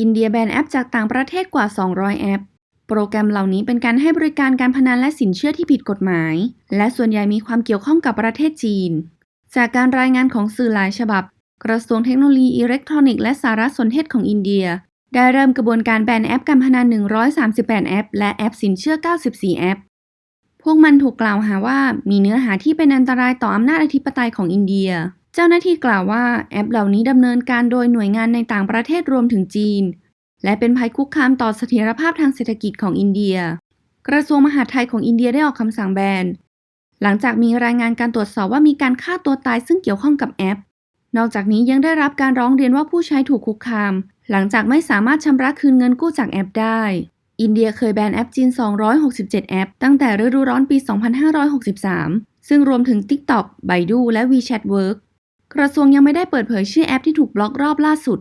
อินเดียแบนแอปจากต่างประเทศกว่า 200 แอป โปรแกรมเหล่านี้เป็นการให้บริการการพนันและสินเชื่อที่ผิดกฎหมาย และส่วนใหญ่มีความเกี่ยวข้องกับประเทศจีน จากการรายงานของสื่อหลายฉบับ กระทรวงเทคโนโลยีอิเล็กทรอนิกส์และสารสนเทศของอินเดีย ได้เริ่มกระบวนการแบนแอปการพนัน 138 แอป และแอปสินเชื่อ 94 แอป พวกมันถูกกล่าวหาว่ามีเนื้อหาที่เป็นอันตรายต่ออำนาจอธิปไตยของอินเดีย เจ้าหน้าที่กล่าวว่าแอปเหล่านี้ดำเนินการโดยหน่วยงานในต่างประเทศรวมถึงจีน และเป็นภัยคุกคามต่อเสถียรภาพทางเศรษฐกิจของอินเดีย กระทรวงมหาดไทยของอินเดียได้ออกคำสั่งแบนหลังจากมีรายงานการตรวจสอบว่ามีการฆ่าตัวตายซึ่งเกี่ยวข้องกับแอป นอกจากนี้ยังได้รับการร้องเรียนว่าผู้ใช้ถูกคุกคาม หลังจากไม่สามารถชำระคืนเงินกู้จากแอปได้ อินเดียเคยแบนแอปจีน 267 แอป ตั้งแต่ฤดูร้อนปี 2563 ซึ่งรวมถึง TikTok, Baidu และ WeChat Work กระทรวงยังไม่ได้เปิดเผยชื่อแอปที่ถูกบล็อกรอบล่าสุด